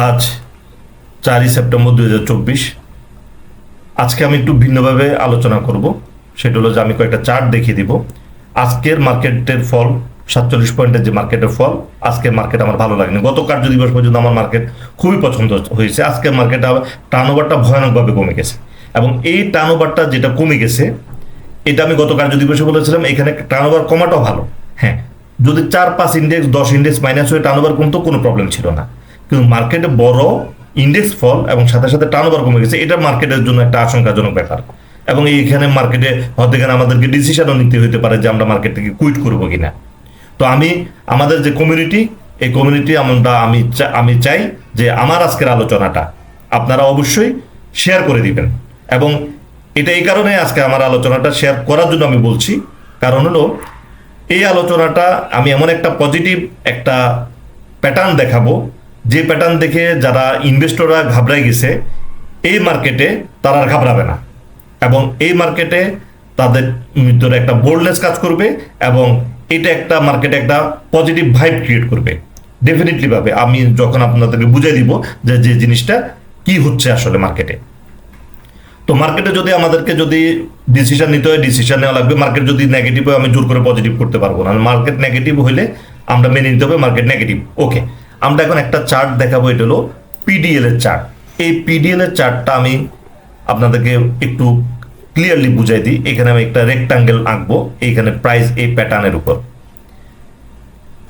আজ চারই সেপ্টেম্বর দুই হাজার চব্বিশ। আজকে আমি একটু ভিন্নভাবে আলোচনা করব। সেটা হলো যে আমি কয়েকটা চার্ট দেখিয়ে দিব। আজকের মার্কেটের ফল, সাতচল্লিশ পয়েন্টের যে মার্কেটের ফল, আজকের মার্কেট আমার ভালো লাগেনি। গত কার্য দিবস পর্যন্ত আমার মার্কেট খুবই পছন্দ হয়েছে, আজকের মার্কেট টার্ন ওভারটা ভয়ানকভাবে কমে গেছে। এবং এই টার্ন ওভারটা যেটা কমে গেছে, এটা আমি গত কার্য দিবসে বলেছিলাম, এখানে টার্ন ওভার কমাটাও ভালো। হ্যাঁ যদি চার পাঁচ ইন্ডেক্স দশ ইন্ডেক্স মাইনাস হয়ে টার্ন ওভার কমতো কোনো প্রবলেম ছিল না। কিন্তু মার্কেটে বড় ইন্ডেক্স ফল এবং সাথে সাথে টার্ন ওভার কমে গেছে, এটা মার্কেটের জন্য একটা আশঙ্কাজনক ব্যাপার। এবং এইখানে মার্কেটে হয়তো এখানে আমাদেরকে ডিসিশনও নিতে হতে পারে যে আমরা মার্কেট থেকে কুইট করব কিনা। তো আমি, আমাদের যে কমিউনিটি এই কমিউনিটি আমরা, আমি আমি চাই যে আমার আজকের আলোচনাটা আপনারা অবশ্যই শেয়ার করে দিবেন। এবং এটা এই কারণে আজকে আমার আলোচনাটা শেয়ার করার জন্য আমি বলছি, কারণ হলো এই আলোচনাটা আমি এমন একটা পজিটিভ একটা প্যাটার্ন দেখাবো যে প্যাটার্ন দেখে যারা ইনভেস্টররা ঘাবড়াই গেছে, এই মার্কেটে তারা আর ঘাবড়াবে না। এবং এই মার্কেটে তাদের ভিতরে একটা বোল্ডনেস কাজ করবে এবং এটা একটা মার্কেটে একটা পজিটিভ ভাইব ক্রিয়েট করবে। ডেফিনেটলি ভাবে, আমি যখন আপনাদেরকে বুঝাই দিব যে যে জিনিসটা কি হচ্ছে আসলে মার্কেটে তো মার্কেটে যদি আমাদেরকে যদি ডিসিশন নিতে হয় ডিসিশন নেওয়া লাগবে। মার্কেট যদি নেগেটিভ হয়, আমি জোর করে পজিটিভ করতে পারব না। মার্কেট নেগেটিভ হলে আমরা মেনে নিতে হবে মার্কেট নেগেটিভ ওকে আমরা এখন একটা চার্ট দেখাবো, এটা হলো পিডিএল এর চার্ট এই পিডিএল এর চার্টটা আমি আপনাদেরকে একটু ক্লিয়ারলি বুঝাই দিই। এখানে আমি একটা রেক্টাঙ্গেল আঁকবো, এইখানে প্রাইস এই প্যাটার্নের উপর।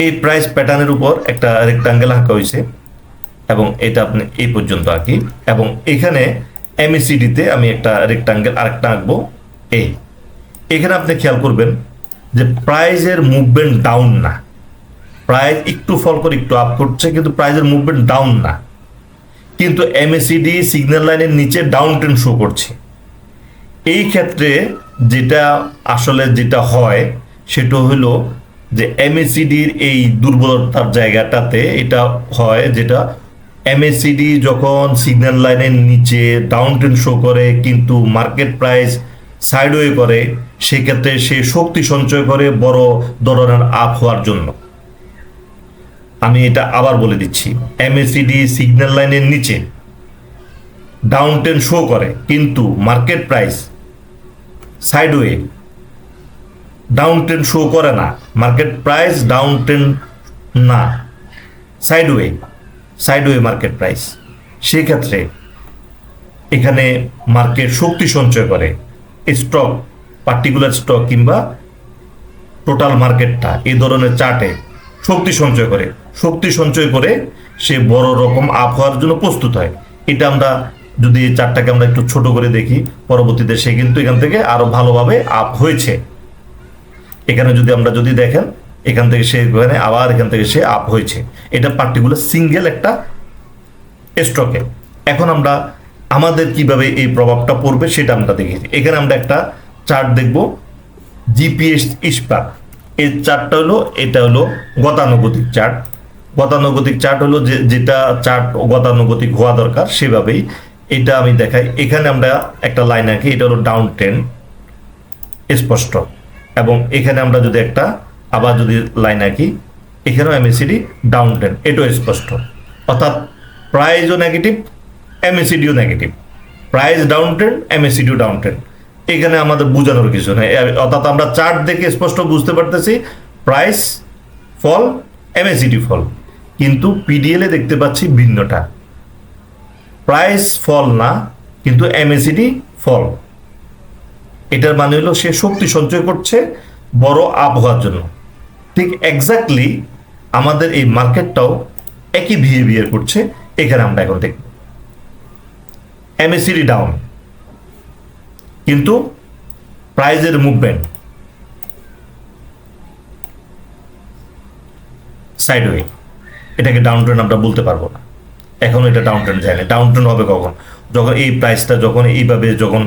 এই প্রাইস প্যাটার্নের উপর একটা রেক্টাঙ্গেল আঁকা হয়েছে, এবং এটা আপনি এই পর্যন্ত আঁকি। এবং এখানে এমএসিডিতে আমি একটা রেক্টাঙ্গেল আরেকটা আঁকবো, এই। এখানে আপনি খেয়াল করবেন যে প্রাইজের মুভমেন্ট ডাউন না। প্রাইস একটু ফল করে, একটু আপ করছে, কিন্তু প্রাইজের মুভমেন্ট ডাউন না। কিন্তু এমএসিডি সিগন্যাল লাইনের নিচে ডাউন ট্রেন শো করছে। এই ক্ষেত্রে যেটা আসলে যেটা হয়, সেটা হলো যে এমএসিডির এই দুর্বলতার জায়গাটাতে এটা হয় যেটা এমএসিডি যখন সিগন্যাল লাইনের নিচে ডাউন ট্রেন শো করে, কিন্তু মার্কেট প্রাইস সাইডওয়ে করে, সেক্ষেত্রে সে শক্তি সঞ্চয় করে বড় ধরনের আপ হওয়ার জন্য। আমি এটা আবার বলে দিচ্ছি। এমএসিডি সিগন্যাল লাইনের নিচে ডাউন ট্রেন শো করে, কিন্তু market price sideway down trend show করে না। মার্কেট প্রাইস ডাউন ট্রেন না। সাইডওয়ে সাইডওয়ে মার্কেট প্রাইস সেক্ষেত্রে এখানে মার্কেট শক্তি সঞ্চয় করে স্টক পার্টিকুলার স্টক কিংবা টোটাল মার্কেটটা এই ধরনের চার্টে শক্তি সঞ্চয় করে। শক্তি সঞ্চয় করে সে বড় রকম আপ হওয়ার জন্য প্রস্তুত হয়। এটা আমরা যদি এই চারটাকে আমরা একটু ছোট করে দেখি, পরবর্তীতে সে কিন্তু এখান থেকে আরও ভালোভাবে আপ হয়েছে। এখানে যদি আমরা যদি দেখেন, এখান থেকে সে এখানে আবার এখান থেকে সে আপ হয়েছে। এটা পার্টিকুলার সিঙ্গেল একটা স্টকে এখন আমরা আমাদের কীভাবে এই প্রভাবটা পড়বে সেটা আমরা দেখেছি এখানে আমরা একটা চার্ট দেখব জিপিএস ইস্পাত এই চার্টটা হলো, এটা হলো গতানুগতিক চার্ট গতানুগতিক চার্ট হলো যে, যেটা চার্ট গতানুগতিক হওয়া দরকার, সেভাবেই এটা আমি দেখাই। এখানে আমরা একটা লাইন আঁকি, এটা হলো ডাউন টেন স্পষ্ট। এবং এখানে আমরা যদি একটা, আবার যদি লাইন আঁকি, এখানেও এমএসিডি ডাউন টেন এটাও স্পষ্ট। অর্থাৎ প্রাইজও নেগেটিভ এমএসিডিও নেগেটিভ প্রাইস ডাউন ট্রেন্ড এমএসিডিও ডাউন ট্রেন্ড এখানে আমাদের বোঝানোর কিছু নেই। অর্থাৎ আমরা চার্ট দেখে স্পষ্ট বুঝতে পারতেছি প্রাইস ফল এমএসিডি ফল কিন্তু পিডিএলে দেখতে পাচ্ছি ভিন্নটা। প্রাইস ফল না, কিন্তু এমএসিডি ফল এটার মানে হলো সে শক্তি সঞ্চয় করছে বড় আবহাওয়ার জন্য। ঠিক এক্স্যাক্টলি আমাদের এই মার্কেটটাও একই বিহেভিয়ার করছে, এখানে আমরা এখন দেখব। এমএসিডি ডাউন কিন্তু প্রাইজের মুভমেন্ট সাইডওয়ে এটাকে ডাউন ট্রেন আমরা বলতে পারব না। এখন এটা ডাউন ট্রেন যায় না ডাউন ট্রেন হবে কখন? যখন এই প্রাইসটা যখন এইভাবে যখন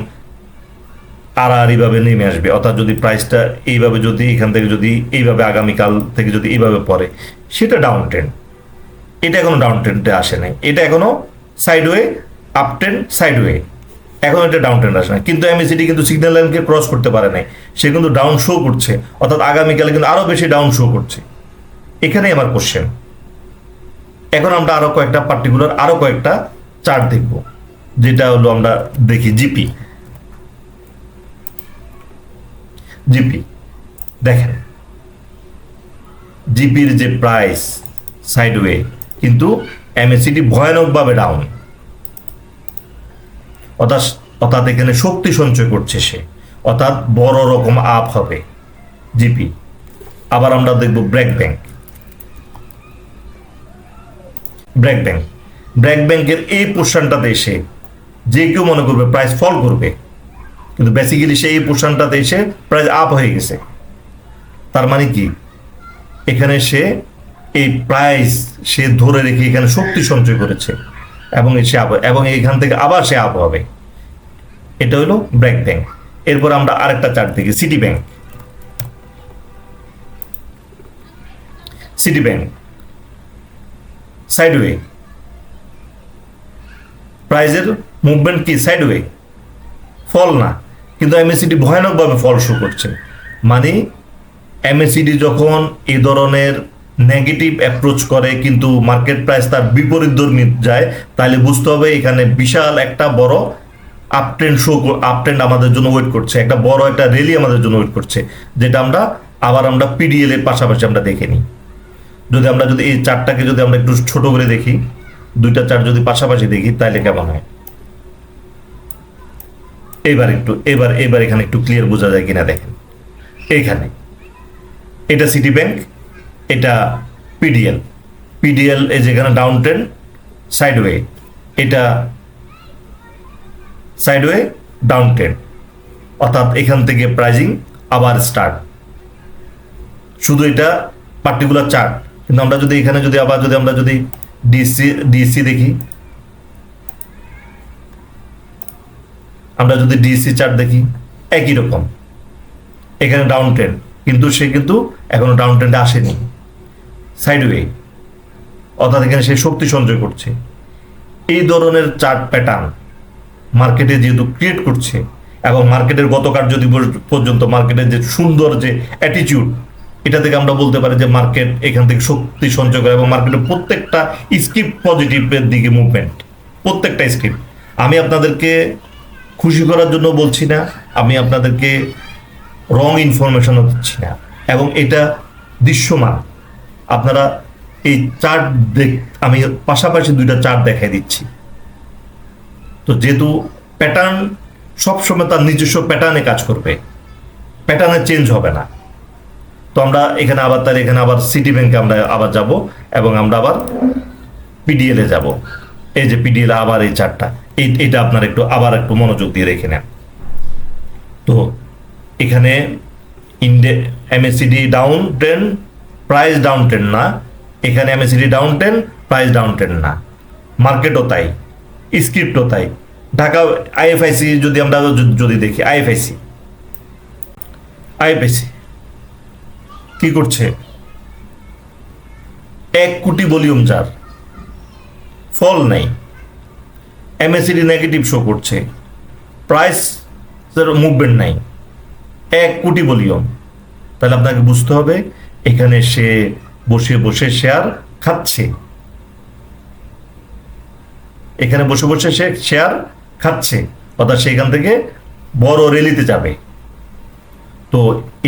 আড়াআড়িভাবে নেমে আসবে, অর্থাৎ যদি প্রাইসটা এইভাবে যদি এখান থেকে যদি এইভাবে আগামীকাল থেকে যদি এইভাবে পড়ে, সেটা ডাউন ট্রেন্ড এটা এখনও ডাউন ট্রেন্ডে আসে নাই এটা এখনও সাইডওয়ে আপ ট্রেন্ড সাইডওয়ে এখন এটা ডাউন ট্রেন্ড আসে না। কিন্তু এমএসিডি কিন্তু সিগন্যাল লাইনকে ক্রস করতে পারে নাই। সে কিন্তু ডাউন শো করছে। অর্থাৎ আগামীকালে কিন্তু আরও বেশি ডাউন শো করছে। এখানেই আমার কোশ্চেন এখন আমরা আরও কয়েকটা পার্টিকুলার আরও কয়েকটা চার্ট দেখব, যেটা হলো আমরা দেখি জিপি জিপি দেখেন। জিপির যে প্রাইস সাইডওয়ে কিন্তু এমএসিটি ভয়ানকভাবে ডাউন অর্থাৎ অর্থাৎ এখানে শক্তি সঞ্চয় করছে সে। অর্থাৎ বড় রকম আপ হবে জিপি আবার আমরা দেখব ব্র্যাক ব্যাংক ব্র্যাক ব্যাংক ব্র্যাক ব্যাংকের এই পোর্শনটাতে এসে যে কেউ মনে করবে প্রাইস ফল করবে, কিন্তু বেসিক্যালি সে এই পোর্শনটাতে এসে প্রাইস আপ হয়ে গেছে। তার মানে কি? এখানে সে এই প্রাইস সে ধরে রেখে এখানে শক্তি সঞ্চয় করেছে এবং সে আপ এবং এখান থেকে আবার সে আপ হবে। এটা হলো ব্র্যাক ব্যাংক এরপর আমরা আরেকটা চার্ট দেখি City Bank City Bank sideway প্রাইজের মুভমেন্ট কি? সাইডওয়ে ফল না। কিন্তু এমএসিডি ভয়ানকভাবে ফল শো করছে। মানে এমএসিডি যখন এই ধরনের নেগেটিভ অ্যাপ্রোচ করে, কিন্তু মার্কেট প্রাইস তার বিপরীত ধর্মী যায়, তাহলে বুঝতে হবে এখানে বিশাল একটা বড় up trend show up trend আমাদের জন্য ওয়েট করছে। একটা বড় একটা র্যালি আমাদের জন্য ওয়েট করছে। যেটা আমরা, আবার আমরা পিডিএল এর পাশাপাশি আমরা দেখে নিই। যদি আমরা যদি এই চারটাকে যদি আমরা একটু ছোট করে দেখি, দুইটা চার্ট যদি পাশাপাশি দেখি তাহলে কেমন হয়? এবার একটু এবার এবার এখানে একটু ক্লিয়ার বোঝা যায় কিনা দেখেন। এইখানে, এটা সিটি ব্যাংক এটা পিডিএল পিডিএল এই যেখানে ডাউন ট্রেন সাইডওয়ে এটা সাইডওয়ে ডাউন ট্রেন অর্থাৎ এখান থেকে প্রাইজিং আবার স্টার্ট শুধু এটা পার্টিকুলার চার্ট কিন্তু আমরা যদি এখানে যদি আবার যদি আমরা যদি ডিসি ডিসি দেখি, আমরা যদি ডিসি চার্ট দেখি, একই রকম। এখানে ডাউন ট্রেন্ড কিন্তু সে কিন্তু এখনও ডাউন ট্রেন্ডে আসেনি। সাইডওয়ে অর্থাৎ এখানে সে শক্তি সঞ্চয় করছে। এই ধরনের চার্ট প্যাটার্ন মার্কেটে যেহেতু ক্রিয়েট করছে, এবং মার্কেটের গতকাল যদি পর- পর্যন্ত মার্কেটের যে সুন্দর যে অ্যাটিটিউড এটা থেকে আমরা বলতে পারি যে মার্কেট এখান থেকে শক্তি সঞ্চয় করে এবং মার্কেটের প্রত্যেকটা স্ক্রিপ্ট পজিটিভের দিকে মুভমেন্ট প্রত্যেকটা স্ক্রিপ্ট আমি আপনাদেরকে খুশি করার জন্য বলছি না, আমি আপনাদেরকে রং ইনফরমেশনও দিচ্ছি না। এবং এটা দৃশ্যমান। আপনারা এই চার্ট দেখ, আমি পাশাপাশি দুইটা চার্ট দেখাই দিচ্ছি। তো যেহেতু প্যাটার্ন সবসময় তার নিজস্ব প্যাটার্নে কাজ করবে প্যাটার্নে চেঞ্জ হবে না। তো আমরা এখানে আবার তার এখানে আবার সিটি ব্যাংকে আমরা আবার যাব এবং আমরা আবার পিডিএলে যাব। এই যে পিডিএল আবার এই চারটা। এই, এটা আপনার একটু, আবার একটু মনোযোগ দিয়ে রেখে নেন। তো এখানে ইন্ডে MACD down trend price down trend না। এখানে MACD down trend price down trend না। মার্কেটও তাই। স্ক্রিপ্টও তাই। ঢাকা আইএফআইসি যদি আমরা যদি দেখি আইএফআইসি আইএফআইসি কি করছে? এক কোটি ভলিউম যার। ফল নেই। এমএসিডি নেগেটিভ শো করছে। প্রাইস মুভমেন্ট নাই। এক কোটি ভলিউম। তাহলে আপনাকে বুঝতে হবে, এখানে সে বসে বসে শেয়ার খাচ্ছে। এখানে বসে বসে সে শেয়ার খাচ্ছে। অর্থাৎ সেখান থেকে বড় রেলিতে যাবে। তো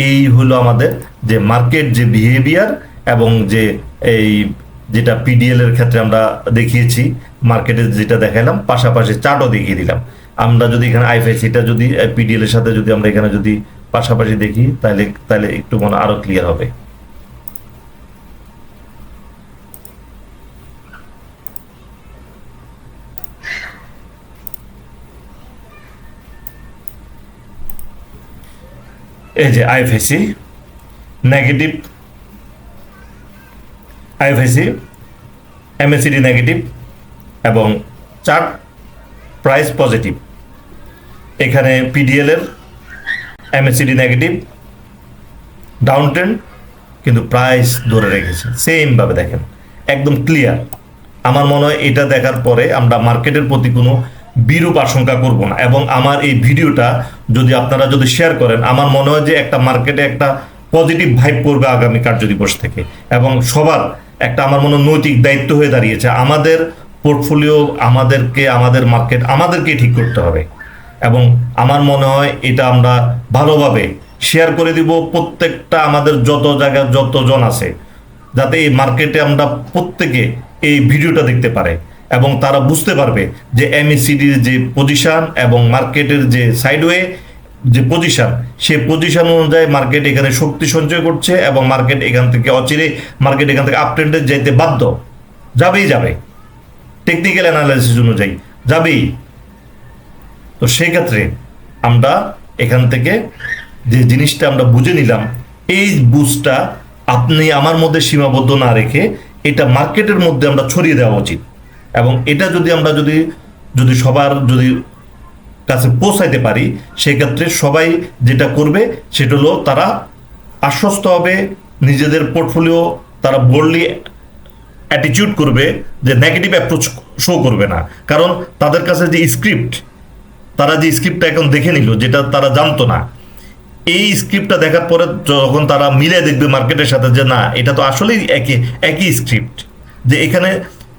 এই হলো আমাদের যে মার্কেট যে বিহেভিয়ার এবং যে এই যেটা পিডিএল এর ক্ষেত্রে আমরা দেখিয়েছি মার্কেটে যেটা দেখালাম পাশাপাশি চার্টও দেখিয়ে দিলাম। আমরা যদি এখানে আইফাইসিটা যদি পিডিএল এর সাথে যদি আমরা এখানে যদি পাশাপাশি দেখি তাহলে তাহলে একটু মনে আরও ক্লিয়ার হবে। এই যে IFIC negative IFIC MACD negative এবং চার্ট প্রাইস পজিটিভ এখানে পিডিএল এর এমএসিডি নেগেটিভ ডাউন ট্রেন্ড কিন্তু প্রাইস ধরে রেখেছে। সেমভাবে দেখেন, একদম ক্লিয়ার আমার মনে হয় এটা দেখার পরে আমরা মার্কেটের প্রতি কোনো বিরূপ আশঙ্কা করব না। এবং আমার এই ভিডিওটা যদি আপনারা যদি শেয়ার করেন, আমার মনে হয় যে একটা মার্কেটে একটা পজিটিভ ভাইব পড়বে আগামী কার্য দিবস থেকে। এবং সবার একটা আমার মনে নৈতিক দায়িত্ব হয়ে দাঁড়িয়েছে। আমাদের পোর্টফোলিও আমাদেরকে, আমাদের মার্কেট আমাদেরকে ঠিক করতে হবে। এবং আমার মনে হয় এটা আমরা ভালোভাবে শেয়ার করে দিব প্রত্যেকটা আমাদের যত জায়গায় যতজন আছে, যাতে এই মার্কেটে আমরা প্রত্যেকে এই ভিডিওটা দেখতে পারে। এবং তারা বুঝতে পারবে যে এমএসিডির যে পজিশান এবং মার্কেটের যে সাইডওয়ে যে পজিশন সে পজিশন অনুযায়ী মার্কেট এখানে শক্তি সঞ্চয় করছে এবং মার্কেট এখান থেকে অচিরে মার্কেট এখান থেকে আপ ট্রেন্ডে যেতে বাধ্য। যাবেই যাবে। টেকনিক্যাল অ্যানালাইসিস অনুযায়ী যাবেই। তো সেক্ষেত্রে আমরা এখান থেকে যে জিনিসটা আমরা বুঝে নিলাম, এই বুঝটা আপনি আমার মধ্যে সীমাবদ্ধ না রেখে এটা মার্কেটের মধ্যে আমরা ছড়িয়ে দেওয়া উচিত। এবং এটা যদি আমরা যদি যদি সবার যদি কাছে পৌঁছাইতে পারি, সেক্ষেত্রে সবাই যেটা করবে সেটা হলো তারা আশ্বস্ত হবে, নিজেদের পোর্টফোলিও তারা বোল্ডলি অ্যাটিটিউড করবে যে নেগেটিভ অ্যাপ্রোচ শো করবে না। কারণ তাদের কাছে যে স্ক্রিপ্ট তারা যে স্ক্রিপ্টটা এখন দেখে নিল, যেটা তারা জানতো না, এই স্ক্রিপ্টটা দেখার পরে যখন তারা মিলে দেখবে মার্কেটের সাথে যে না, এটা তো আসলেই একই একই স্ক্রিপ্ট যে এখানে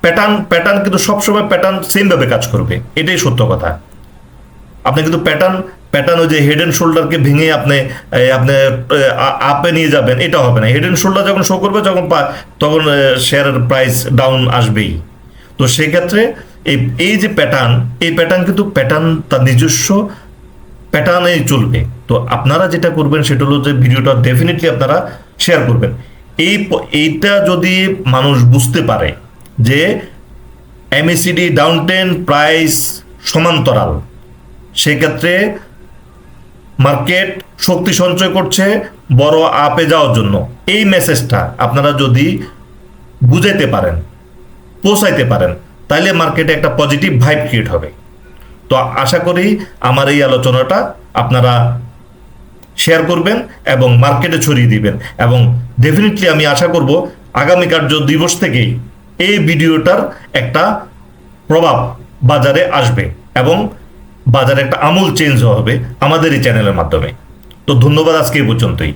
প্যাটার্ন প্যাটার্ন কিন্তু সবসময় প্যাটার্ন সেমভাবে কাজ করবে। এটাই সত্য কথা। আপনি কিন্তু প্যাটার্ন প্যাটার্ন ওই যে হেড অ্যান্ড শোল্ডারকে ভেঙে আপনি আপনি আপে নিয়ে যাবেন, এটা হবে না। হেড অ্যান্ড শোল্ডার যখন শো করবে, যখন তখন শেয়ারের প্রাইস ডাউন আসবেই। তো সেক্ষেত্রে এই এই যে প্যাটার্ন এই প্যাটার্ন কিন্তু প্যাটার্ন তার নিজস্ব প্যাটার্নে চলবে। তো আপনারা যেটা করবেন, সেটা হলো যে ভিডিওটা ডেফিনেটলি আপনারা শেয়ার করবেন। এই এইটা যদি মানুষ বুঝতে পারে যে এমএসিডি ডাউন টেন প্রাইস সমান্তরাল। সেক্ষেত্রে মার্কেট শক্তি সঞ্চয় করছে, বড় আপে যাওয়ার জন্য। এই মেসেজটা আপনারা যদি বুঝাইতে পারেন, পৌঁছাইতে পারেন তাহলে মার্কেটে একটা পজিটিভ ভাইব ক্রিয়েট হবে। তো আশা করি আমার এই আলোচনাটা আপনারা শেয়ার করবেন এবং মার্কেটে ছড়িয়ে দিবেন। এবং ডেফিনেটলি আমি আশা করব আগামী কার্য দিবস থেকেই এই ভিডিওটার একটা প্রভাব বাজারে আসবে এবং বাজারে একটা আমূল চেঞ্জ হবে আমাদের এই চ্যানেলের মাধ্যমে। তো ধন্যবাদ আজকে এই পর্যন্তই।